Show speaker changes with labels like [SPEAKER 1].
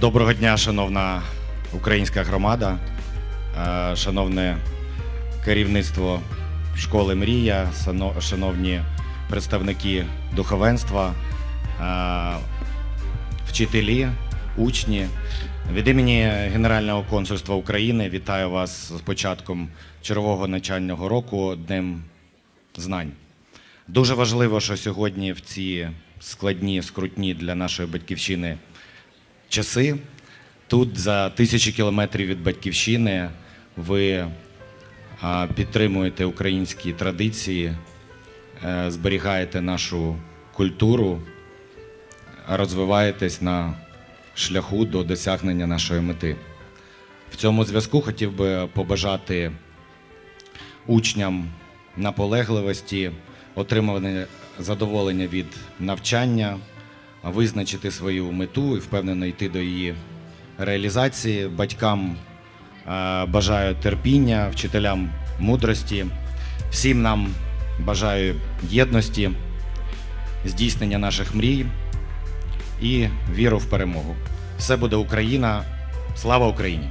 [SPEAKER 1] Доброго дня, шановна українська громада, е, шановне керівництво школи Мрія, шановні представники духовенства, е, вчителі, учні. Від імені Генерального консульства України вітаю вас з початком чергового навчального року Днем знань. Дуже важливо, що сьогодні в ці складні, скрутні для нашої батьківщини часи. Тут за тисячі кілометрів від батьківщини ви підтримуєте українські традиції, е, зберігаєте нашу культуру, розвиваєтесь на шляху до досягнення нашої мети. В цьому зв'язку хотів би побажати учням наполегливості, отримувати задоволення від навчання, визначити свою мету і впевнено йти до її реалізації. Батькам е, бажаю терпіння, вчителям мудрості, всім нам бажаю єдності, здійснення наших мрій і віру в перемогу. Все буде Україна. Слава Україні!